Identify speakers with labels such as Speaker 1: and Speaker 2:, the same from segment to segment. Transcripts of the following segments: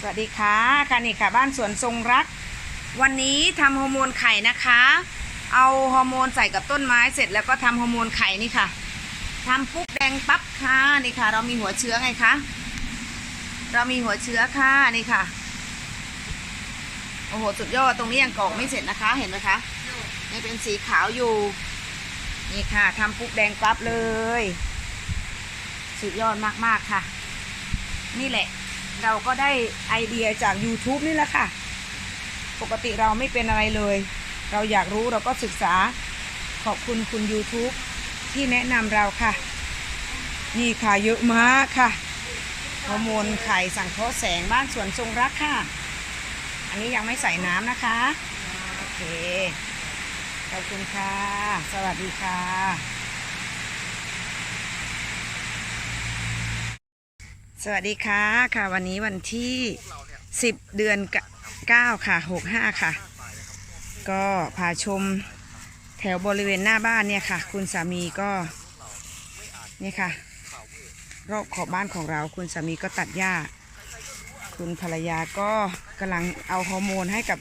Speaker 1: สวัสดีค่ะค่ะนี่ค่ะบ้านสวนทรงรัก วันนี้ทำฮอร์โมนไข่นะคะ เอาฮอร์โมนใส่กับต้นไม้เสร็จแล้วก็ทำฮอร์โมนไข่นี่ค่ะทำปุ๊บแดงปั๊บค่ะนี่ค่ะ เรามีหัวเชื้อไงคะเรามีหัวเชื้อค่ะนี่ค่ะโอ้โหสุดยอดตรงนี้ยังกรอกไม่เสร็จนะคะ เห็นไหมคะยังเป็นสีขาวอยู่ นี่ค่ะทำปุ๊บแดงปั๊บเลย สุดยอดมากๆค่ะ นี่แหละ เราก็ได้ไอเดียจาก YouTube นี่แหละค่ะ ปกติเราไม่เป็นอะไรเลย เราอยากรู้เราก็ศึกษาขอบคุณคุณ YouTube ที่แนะนำเราค่ะ นี่ค่ะเยอะมากค่ะฮอร์โมนไข่สังเคราะห์แสงบ้านสวนทรงรักค่ะ อันนี้ยังไม่ใส่น้ำนะคะ โอเค ขอบคุณค่ะ สวัสดีค่ะ สวัสดีค่ะค่ะ วันนี้วันที่ 10 เดือน 9 ค่ะ 65 ค่ะ ก็พาชมแถวบริเวณหน้าบ้านเนี่ยค่ะ คุณสามีก็เนี่ยค่ะ รอบขอบบ้านของเราคุณสามีก็ตัดหญ้า คุณภรรยาก็กำลังเอาฮอร์โมนให้กับ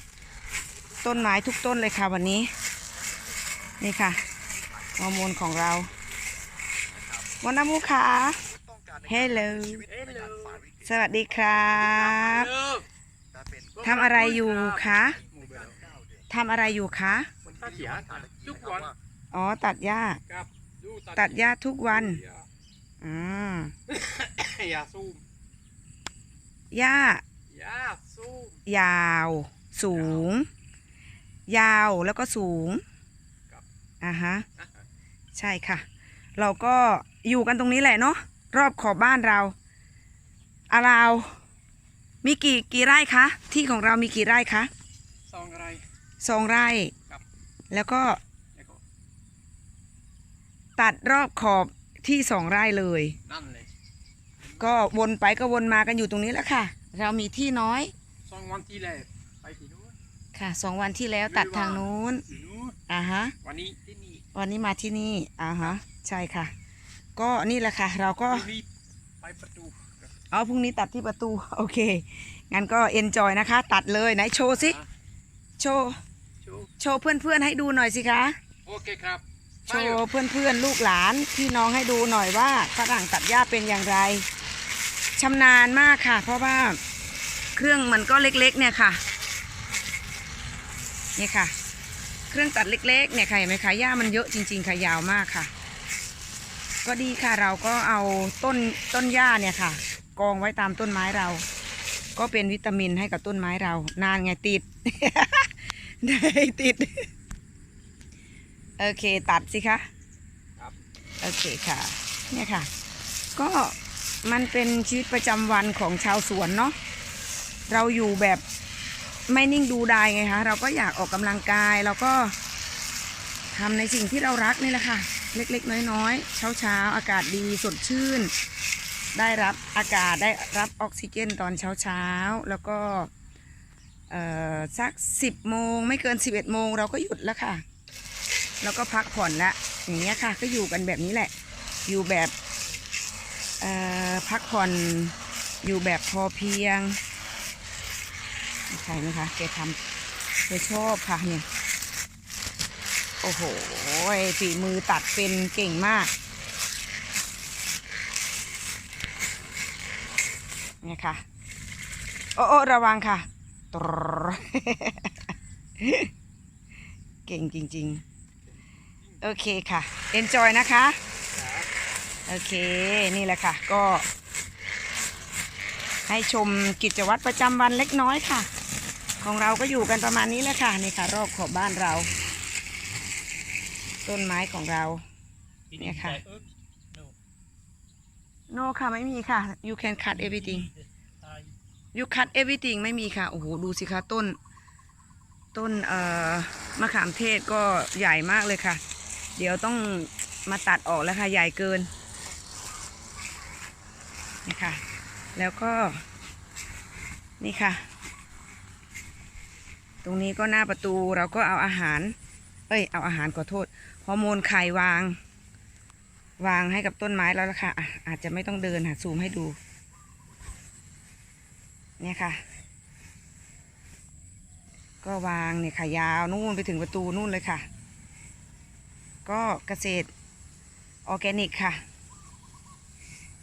Speaker 1: ต้นไม้ทุกต้นเลยค่ะวันนี้ นี่ค่ะฮอร์โมนของเราวันน้ำมูค่ะ เฮลโลสวัสดีครับทำอะไรอยู่คะทำอะไรอยู่คะ
Speaker 2: ตัดหญ้าทุกวัน
Speaker 1: อ๋อตัดหญ้า
Speaker 2: ครับดู
Speaker 1: ตัดหญ้าทุกวันอืม
Speaker 2: หญ้าซูม
Speaker 1: หญ้า
Speaker 2: หญ้าซูม
Speaker 1: ยาว สูง ยาวแล้วก็สูง
Speaker 2: ครับ
Speaker 1: อ่าฮะใช่ค่ะ เราก็อยู่กันตรงนี้แหละเนาะ รอบขอบบ้านเราอาราว มีกี่กี่ไร่คะ ที่ของเรามีกี่ไร่คะ
Speaker 2: ซองอะไร
Speaker 1: สองไร่
Speaker 2: ครับ
Speaker 1: แล้วก็
Speaker 2: แล้วก็
Speaker 1: ตัดรอบขอบที่สองไร่เลย
Speaker 2: นั่นเลย
Speaker 1: ก็วนไปก็วนมากันอยู่ตรงนี้แหละค่ะ เรามีที่น้อย
Speaker 2: ซองวันที่แล้วไปที่นู้น
Speaker 1: ค่ะสองวันที่แล้วตัดทางนู้น
Speaker 2: ที่นู้น
Speaker 1: อ่าฮะ
Speaker 2: วันนี้ที่นี่
Speaker 1: วันนี้มาที่นี่อ่าฮะใช่ค่ะ ก็นี่แหละค่ะ เราก็
Speaker 2: พรุ่งนี้ไปประตู
Speaker 1: เอาพรุ่งนี้ตัดที่ประตู โอเค งั้นก็เอนจอยนะคะ ตัดเลยไหนโชว์สิโชว์
Speaker 2: โชว์
Speaker 1: โชว์เพื่อนๆให้ดูหน่อยสิคะ
Speaker 2: โอเคครับ
Speaker 1: โชว์เพื่อนๆลูกหลานพี่น้องให้ดูหน่อยว่าฝรั่งตัดหญ้าเป็นอย่างไรชำนาญมากค่ะ เพราะว่าเครื่องมันก็เล็กๆ เนี่ยค่ะเนี่ยค่ะ เครื่องตัดเล็กๆ เนี่ยค่ะเห็นไหมคะหญ้ามันเยอะจริง ๆ ค่ะยาวมากค่ะ ก็ดีค่ะเราก็เอาต้นต้นหญ้าเนี่ยค่ะ กองไว้ตามต้นไม้เรา ก็เป็นวิตามินให้กับต้นไม้เรา นานไงติด ได้ติด โอเคตัดสิคะ
Speaker 2: ครับ
Speaker 1: โอเคค่ะ เนี่ยค่ะ ก็มันเป็นชีวิตประจำวันของชาวสวนเนาะเราอยู่แบบไม่นิ่งดูดายไงคะเราก็อยากออกกำลังกายเราก็ทำในสิ่งที่เรารักนี่แหละค่ะ เล็กๆ น้อยๆ เช้าๆ อากาศดีสดชื่น ได้รับอากาศได้รับออกซิเจนตอนเช้าๆ แล้วก็สักสิบโมงไม่เกินสิบเอ็ดโมงเราก็หยุดแล้วค่ะ แล้วก็พักผ่อนละอย่างเงี้ยค่ะก็อยู่กันแบบนี้แหละ อยู่แบบพักผ่อนอยู่แบบพอเพียงใช่ไหมคะแกทำแกชอบค่ะเนี่ย อ้โหฝีมือตัดเป็นเก่งมากเนี่ยค่ะ โอ้โอระวังค่ะตรเก่งจริง ๆ โอเคค่ะ enjoy นะคะ โอเค นี่แหละค่ะ ก็ ให้ชมกิจวัตรประจำวันเล็กน้อยค่ะ ของเราก็อยู่กันประมาณนี้แหละค่ะ นี่ค่ะ รอบขอบบ้านเรา ต้นไม้ของเรา เนี่ยค่ะ no ค่ะไม่มีค่ะ you can cut everything you cut everything ไม่มีค่ะ โอ้โห ดูสิคะต้น ต้นเอ่อมะขามเทศก็ใหญ่มากเลยค่ะ เดี๋ยวต้องมาตัดออกแล้วค่ะ ใหญ่เกินนี่ค่ะ แล้วก็ นี่ค่ะ ตรงนี้ก็หน้าประตูเราก็เอาอาหาร เอ้ย เอาอาหารขอโทษ ฮอร์โมนไข่วาง วางให้กับต้นไม้แล้วล่ะค่ะอะอาจจะไม่ต้องเดินค่ะซูมให้ดู เนี่ยค่ะ ก็วางเนี่ยค่ะยาวนู่นไปถึงประตูนู่นเลยค่ะ ก็เกษตรออร์แกนิกค่ะ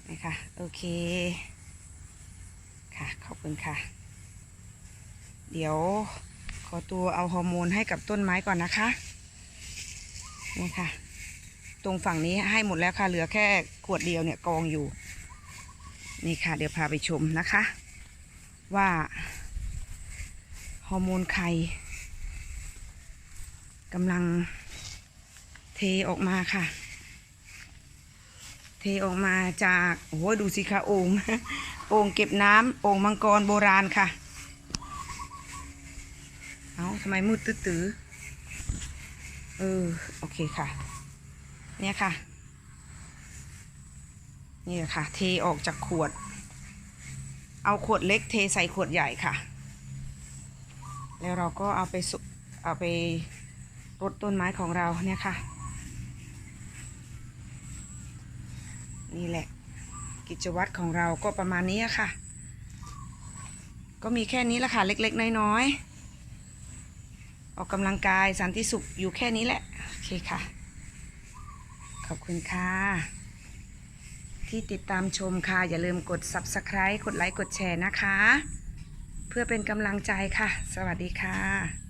Speaker 1: นี่ค่ะโอเค ค่ะ ขอบคุณค่ะ เดี๋ยวขอตัวเอาฮอร์โมนให้กับต้นไม้ก่อนนะคะ นี่ค่ะ ตรงฝั่งนี้ให้หมดแล้วค่ะ เหลือแค่ขวดเดียวเนี่ยกองอยู่ นี่ค่ะ เดี๋ยวพาไปชมนะคะ ว่าฮอร์โมนไข่กำลังเทออกมาค่ะ เทออกมาจากโอ้โหดูสิคะโอ่งโอ่งเก็บน้ำโอ่งมังกรโบราณค่ะ เอาทำไมมืดตื้อ เออโอเคค่ะ เนี่ยค่ะ นี่แหละค่ะ เทออกจากขวด เอาขวดเล็กเทใส่ขวดใหญ่ค่ะ แล้วเราก็เอาไปสุเอาไปรดต้นไม้ของเราเนี่ยค่ะ นี่แหละ กิจวัตรของเราก็ประมาณนี้ค่ะ ก็มีแค่นี้ละค่ะ เล็ก ๆ น้อยๆ ออกกำลังกายสันติสุขอยู่แค่นี้แหละ โอเคค่ะ ขอบคุณค่ะ ที่ติดตามชมค่ะ อย่าลืมกด subscribe กดไลค์ กดแชร์นะคะ เพื่อเป็นกำลังใจค่ะ สวัสดีค่ะ